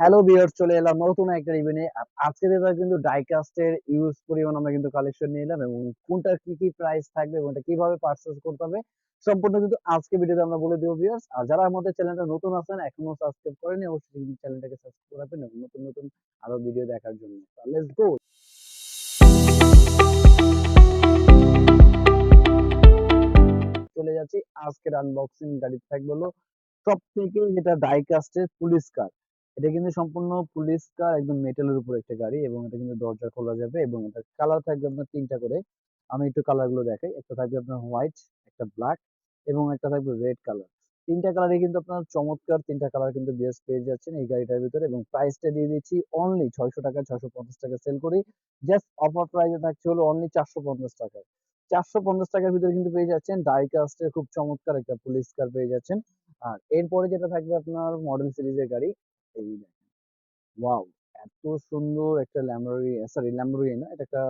Hello viewers চলে এলাম নতুন একটা ইভেন্টে আজকে যেটা কিন্তু ডাইকাস্টের ইউজ পরিমাণ আমরা কিন্তু কালেকশন নিয়ে এলাম এবং কোনটার কি কি প্রাইস থাকবে কীভাবে করতে হবে সম্পূর্ণ কিন্তু আজকে ভিডিওতে আমরা বলে দেবো আর যারা আমাদের চ্যানেলটা নতুন আছেন, এখনও সাবস্ক্রাইব করেনি অবশ্যই কিন্তু চ্যানেলটাকে সাবস্ক্রাইব করে রাখবেন এবং নতুন নতুন আরও ভিডিও দেখার জন্য। লেটস গো চলে যাচ্ছি। আজকের আনবক্সিং গাড়ি থাকবে সব থেকে যেটা ডাইকাস্টের পুলিশ কার এটা কিন্তু সম্পূর্ণ পুলিশ কার একদম মেটালের উপর একটা গাড়ি এবং এটা কিন্তু দরজা খোলা যাবে এবং এটা কালার থাকবে আপনার তিনটা করে। আমি একটু কালারগুলো দেখাই, একটা থাকবে আপনার হোয়াইট একটা ব্ল্যাক এবং একটা থাকবে রেড কালার তিনটা কালারে কিন্তু আপনার চমৎকার তিনটা কালার কিন্তু বেস্ট পেয়ে যাচ্ছেন এই গাড়িটার ভিতরে এবং প্রাইসটা দিয়ে দিচ্ছি অনলি ছয়শো টাকা, ছয়শো পঞ্চাশ টাকা সেল করি। জাস্ট অফার প্রাইসে থাকছে হলো অনলি চারশো পঞ্চাশ টাকায় চারশো পঞ্চাশ টাকার ভিতরে কিন্তু পেয়ে যাচ্ছেন ডাইকাস্টের খুব চমৎকার একটা পুলিশ কার পেয়ে যাচ্ছেন। আর এরপরে যেটা থাকবে আপনার মডেল সিরিজের গাড়ি, এই ওয়াও এত সুন্দর একটা ল্যাম্বরি সরি ল্যাম্বরি না, এটা একটা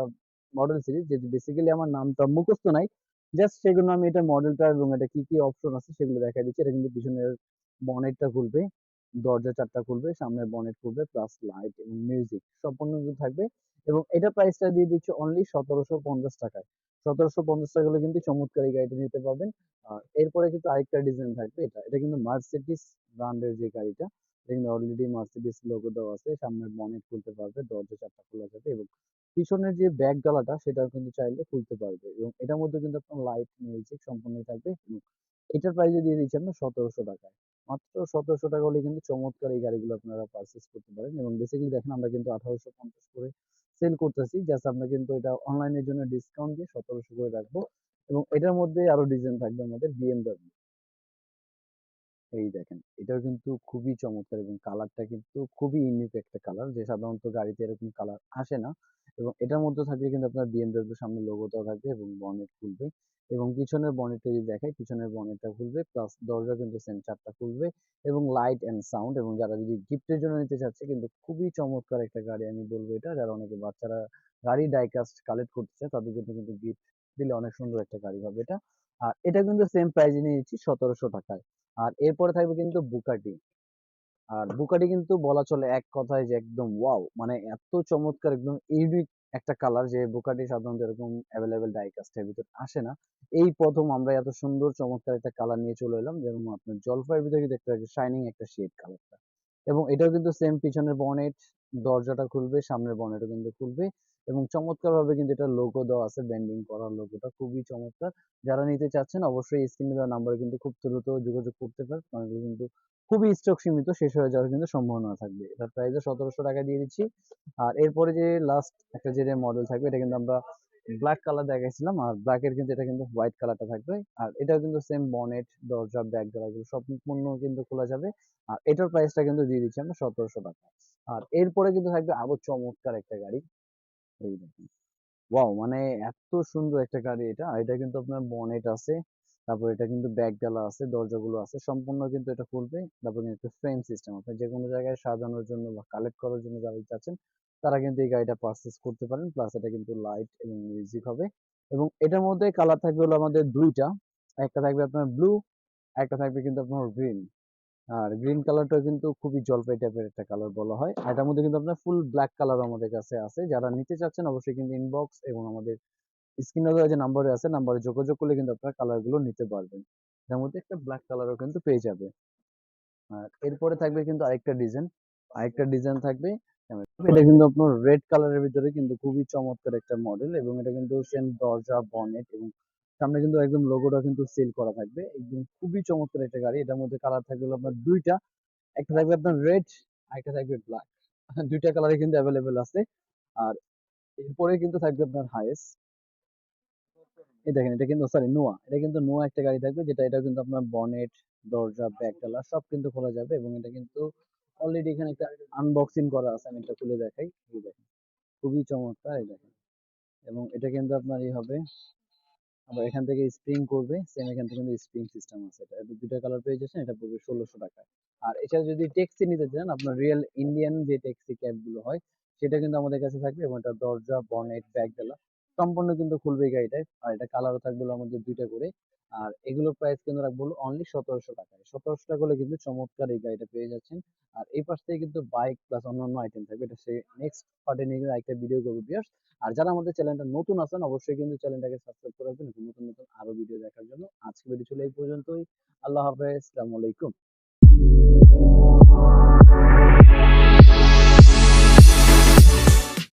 মডেল সিরিজ যেটি বেসিক্যালি আমার নামটা মুখস্থ নাই। জাস্ট সেগুলো আমি এটা মডেলটা এবং এটা কি কি অপশন আছে সেগুলো দেখাই দিচ্ছি। এটা কিন্তু পিছনের বনেটটা খুলবে দরজা চারটা খুলবে, সামনের বনেট খুলবে প্লাস লাইট এবং মিউজিক সম্পূর্ণ কিছু থাকবে এবং এটা প্রাইসটা দিয়ে দিচ্ছে অনলি সতেরোশো পঞ্চাশ টাকায়। সতেরোশো পঞ্চাশ টাকা হলে কিন্তু চমৎকার এই গাড়িটা নিতে পারবেন। আর এরপরে কিন্তু আরেকটা ডিজাইন থাকবে, এটা এটা কিন্তু মার্সিডিস ব্র্যান্ডের যে গাড়িটা, এটা কিন্তু অলরেডি মার্সিডিস লোগো দেওয়া আছে, সামনের বনেট খুলতে পারবে, দরজা চারটা খোলা যাবে এবং পিছনের যে ব্যাক ডালাটা সেটাও কিন্তু চাইলে খুলতে পারবে এবং এটার মধ্যে কিন্তু আপনার লাইট মিউজিক সম্পূর্ণ থাকবে এটার প্রাইসে দিয়ে দিচ্ছি আমরা সতেরোশো টাকায়। মাত্র সতেরোশো টাকা হলে কিন্তু চমৎকার এই গাড়িগুলো আপনারা পারচেস করতে পারেন এবং বেসিক্যালি দেখেন আমরা কিন্তু আঠারোশো পঞ্চাশ করে সেল করতেছি। জাস্ট আমরা কিন্তু এটা অনলাইনের জন্য ডিসকাউন্ট দিয়ে সতেরোশো করে রাখব এবং এটার মধ্যে আরও ডিজাইন থাকবে আমাদের বিএমডব্লিউ এই দেখেন, এটাও কিন্তু খুবই চমৎকার এবং কালারটা কিন্তু খুবই ইউনিক একটা কালার। যে সাধারণত গাড়িতে এরকম কালার আসে না এবং এটার মধ্যে থাকবে কিন্তু আপনার বিএমডব্লিউ সামনে লোগোটাও থাকবে এবং বনেট খুলবে এবং পিছনের বনেটটা যদি দেখাই, পিছনের বনেটটা খুলবে প্লাস দরজা কিন্তু সেম চারটা খুলবে এবং লাইট অ্যান্ড সাউন্ড এবং যারা যদি গিফটের জন্য নিতে চাচ্ছে কিন্তু খুবই চমৎকার একটা গাড়ি, আমি বলব এটা। যারা অনেকে বাচ্চারা গাড়ি ডাইকাস্ট কালেক্ট করতে চায় তাদের জন্য কিন্তু গিফট দিলে অনেক সুন্দর একটা গাড়ি হবে এটা। আর এটা কিন্তু সেম প্রাইজে নিয়েছি সতেরোশো টাকায়। আর এরপরে থাকবে কিন্তু বুকাটি। আর বুকাটি কিন্তু বলা চলে এক কথায় যে একদম ওয়াও মানে এত চমৎকার, একদম ইউনিক একটা কালার যে বুকাটি সাধারণত এরকম অ্যাভেলেবেল ডাইকাস্টের ভিতর আসে না। এই প্রথম আমরা এত সুন্দর চমৎকার একটা কালার নিয়ে চলে এলাম যেমন আপনার জলপাইয়ের ভিতরে দেখতে একটা শাইনিং একটা শেড কালারটা এবং এটাও কিন্তু সেম পিছনের বনেট দরজাটা খুলবে, সামনের বনেটও কিন্তু খুলবে এবং চমৎকার ভাবে কিন্তু এটা লোগো দেওয়া আছে ব্যান্ডিং করা লোগোটা খুবই চমৎকার। যারা নিতে চাচ্ছেন অবশ্যই স্ক্রিনে দেওয়া নাম্বারে কিন্তু খুব দ্রুত যোগাযোগ করতে পারেন কারণ কিন্তু খুবই স্টক সীমিত, শেষ হয়ে যাওয়ার কিন্তু সম্ভাবনা থাকবে। এটার প্রাইসও সতেরোশো টাকা দিয়ে দিচ্ছি। আর এরপরে যে লাস্ট একটা যে মডেল থাকবে, এটা কিন্তু আমরা ব্ল্যাক কালার দেখাইছিলাম, আর ব্ল্যাকের কিন্তু এটা কিন্তু হোয়াইট কালারটা থাকবে। আর এটাও কিন্তু সেম বনেট দরজা ব্যাক এগুলো সম্পূর্ণ কিন্তু খোলা যাবে। আর এটার প্রাইসটা কিন্তু দিয়ে দিচ্ছি আমরা সতেরোশো টাকা। আর এরপরে কিন্তু থাকবে আরও চমৎকার একটা গাড়ি। এই দেখুন। ওয়াও মানে এত সুন্দর একটা গাড়ি এটা। এটা কিন্তু আপনার বনেট আছে, তারপর এটা কিন্তু ব্যাগ ডালা আছে, দরজাগুলো আছে, সম্পূর্ণ কিন্তু এটা খুলবে। তারপর কিন্তু ফ্রেম সিস্টেম আপনি যে কোনো জায়গায় সাজানোর জন্য বা কালেক্ট করার জন্য যারা চাচ্ছেন তারা কিন্তু এই গাড়িটা পারচেস করতে পারেন প্লাস এটা কিন্তু লাইট এবং মিউজিক হবে। এবং এটার মধ্যে কালার থাকবে হলো আমাদের দুইটা। একটা থাকবে আপনার ব্লু একটা থাকবে কিন্তু আপনার গ্রিন আর গ্রিন কালারটা কিন্তু খুবই জলপাই টাইপের একটা কালার বলা হয়। আর এটার মধ্যে কিন্তু আপনার ফুল ব্ল্যাক কালার আমাদের কাছে আছে। যারা নিতে চাচ্ছেন অবশ্যই কিন্তু ইনবক্স এবং আমাদের স্ক্রিনে দেওয়া যে নাম্বারে আছে নাম্বারে যোগাযোগ করলে কিন্তু আপনারা কালারগুলো নিতে পারবেন। এর মধ্যে একটা ব্ল্যাক কালারও কিন্তু পেয়ে যাবে। আর এরপরে থাকবে কিন্তু আরেকটা ডিজাইন আরেকটা ডিজাইন থাকবে এটা কিন্তু আপনার রেড কালারের ভিতরে কিন্তু খুবই চমৎকার একটা মডেল এবং এটা কিন্তু সেম দরজা বনেট এবং সামনে কিন্তু একদম লোগোটা কিন্তু সেল করা থাকবে। একদম খুবই চমৎকার একটা গাড়ি। এটার মধ্যে কালার থাকবে আপনার দুইটা একটা থাকবে আপনার রেড আর একটা থাকবে ব্ল্যাক দুইটা কালারে কিন্তু অ্যাভেলেবেল আছে। আর এরপরে কিন্তু থাকবে আপনার হাইয়েস্ট এই দেখেন এটা কিন্তু সরি নোয়া এটা কিন্তু নোয়া একটা গাড়ি থাকবে যেটা এটা কিন্তু আপনার বনেট দরজা ব্যাক ডালা সব কিন্তু খোলা যাবে এবং এটা কিন্তু অলরেডি এখানে একটা আনবক্সিং করা আছে, আমি এটা খুলে দেখাই। এই দেখেন, খুবই চমৎকার এই দেখেন। এবং এটা কিন্তু আপনার এই হবে, আবার এখান থেকে স্প্রিং করবে সেম এখান থেকে কিন্তু স্প্রিং সিস্টেম আছে। এটা দুটো কালার পেয়ে যাচ্ছেন, এটা পড়বে ষোলোশো টাকা। আর এছাড়া যদি ট্যাক্সি নিতে চান, আপনার রিয়েল ইন্ডিয়ান যে ট্যাক্সি ক্যাবগুলো হয়, সেটা কিন্তু আমাদের কাছে থাকবে এবং এটা দরজা বনেট ব্যাক ডালা সম্পূর্ণ কিন্তু খুলবে এই আর এটা কালারও থাকবে আমাদের দুইটা করে। আর এগুলোর প্রাইস কিন্তু রাখব অনলি সতেরোশো টাকায়। সতেরোশো টাকা হলে কিন্তু চমৎকার এই গাড়িটা পেয়ে যাচ্ছেন। আর এই পাশ থেকে কিন্তু বাইক প্লাস অন্যান্য আইটেম থাকবে। এটা সে নেক্সট পার্টে নিয়ে একটা ভিডিও করব বিয়ার্স আর যারা আমাদের চ্যানেলটা নতুন আছেন, অবশ্যই কিন্তু চ্যানেলটাকে সাবস্ক্রাইব করে রাখবেন। নতুন নতুন আরও ভিডিও দেখার জন্য আজকে ভিডিও ছিল এই পর্যন্তই। আল্লাহ হাফেজ। আসসালামু আলাইকুম।